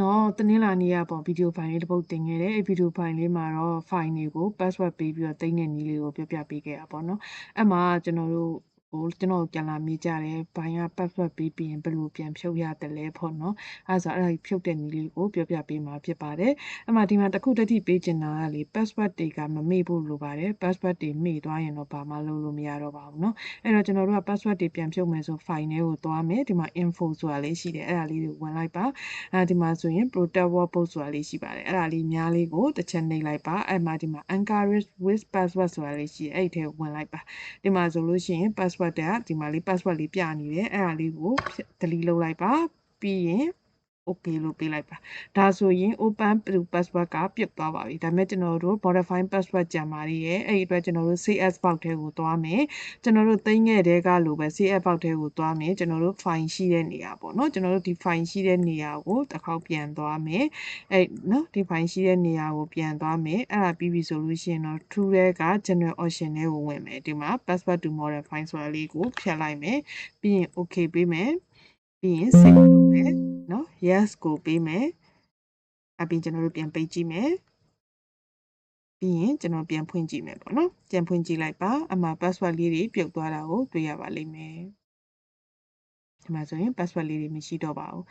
တော့တနင်္လာနေ့ကပေါ့ဗီဒီယိုဖိုင်လေးတစ်ပုဒ်တင်ခဲ့တယ်အဲ့ဗီဒီယိုဖိုင်လေးမှာတော့ file တွေကို password ပေးပြီးတော့တင်တဲ့နည်းလေးကိုပြောပြပေးခဲ့တာပေါ့နော်အဲ့မှာကျွန်တော်တို့ ဟိုကျွန်တော်ပြန်လာမေးကြတယ်ဘိုင်က password ပေးပြီးရင်ဘယ်လိုပြန်ဖြုတ်ရတယ်လဲပေါ့နော်အဲ့ဒါဆိုအဲ့ဒါဖြုတ်တဲ့နည်းလေးကိုပြောပြပေးမှာဖြစ်ပါတယ်အဲ့မှာဒီမှာတစ်ခုတစ်ထိပေးချင်တာကလေ password တွေကမမေ့ဖို့လိုပါတယ် password တွေမေ့သွားရင်တော့ဘာမှလုပ်လို့မရတော့ပါဘူးเนาะအဲ့တော့ကျွန်တော်တို့က password တွေပြန်ဖြုတ်မယ်ဆို file ထဲကိုသွားမယ်ဒီမှာ info ဆိုတာလေးရှိတယ်အဲ့ဒါလေးကိုဝင်လိုက်ပါအဲဒီမှာဆိုရင် protect workbook ဆိုတာလေးရှိပါတယ်အဲ့ဒါလေးများလေးကိုတစ်ချက်နှိပ်လိုက်ပါအဲ့မှာဒီမှာ encourage with password ဆိုတာလေးရှိတယ်အဲ့ဒီထဲဝင်လိုက်ပါဒီမှာဆိုလို့ရှိရင် password ကဒီမှာလေး password လေးပြနေတယ်အဲ့ဒါလေးကို delete လုပ်လိုက်ပါပြီးရင် okay လို့ပေးလိုက်ပါဒါဆိုရင် open to password ကပြတ်သွားပါပြီဒါပေမဲ့ကျွန်တော်တို့ modify password ကြံပါရရဲ့အဲ့ဒီအတွက်ကျွန်တော်တို့ cs box ထဲကိုသွားမယ်ကျွန်တော်တို့သိမ်းခဲ့တဲ့ကလိုပဲ cs box ထဲကိုသွားမယ်ကျွန်တော်တို့ file ရှိတဲ့နေရာပေါ့နော်ကျွန်တော်တို့ဒီ file ရှိတဲ့နေရာကိုတစ်ခေါက်ပြန်သွားမယ်အဲ့နော်ဒီ file ရှိတဲ့နေရာကိုပြန်သွားမယ်အဲ့ဒါပြီးပြီဆိုလို့ရှိရင်တော့ true တဲ့က general option ထဲကိုဝင်မယ်ဒီမှာ password to modify ဆိုတာလေးကိုဖြတ်လိုက်မယ်ပြီးရင် okay ပေးမယ်ပြီးရင် save လုပ်မယ် နော် yes ကိုပေးမယ်အပြင်ကျွန်တော်တို့ပြန်ပိတ်ကြည့်မယ်ပြီးရင်ကျွန်တော်ပြန်ဖွင့်ကြည့်မယ်ပေါ့နော်ပြန်ဖွင့်ကြည့်လိုက်ပါအမှ password လေးတွေပြုတ်သွားတာကိုတွေ့ရပါလိမ့်မယ်ဒီမှာဆိုရင် password လေးတွေမရှိတော့ပါဘူး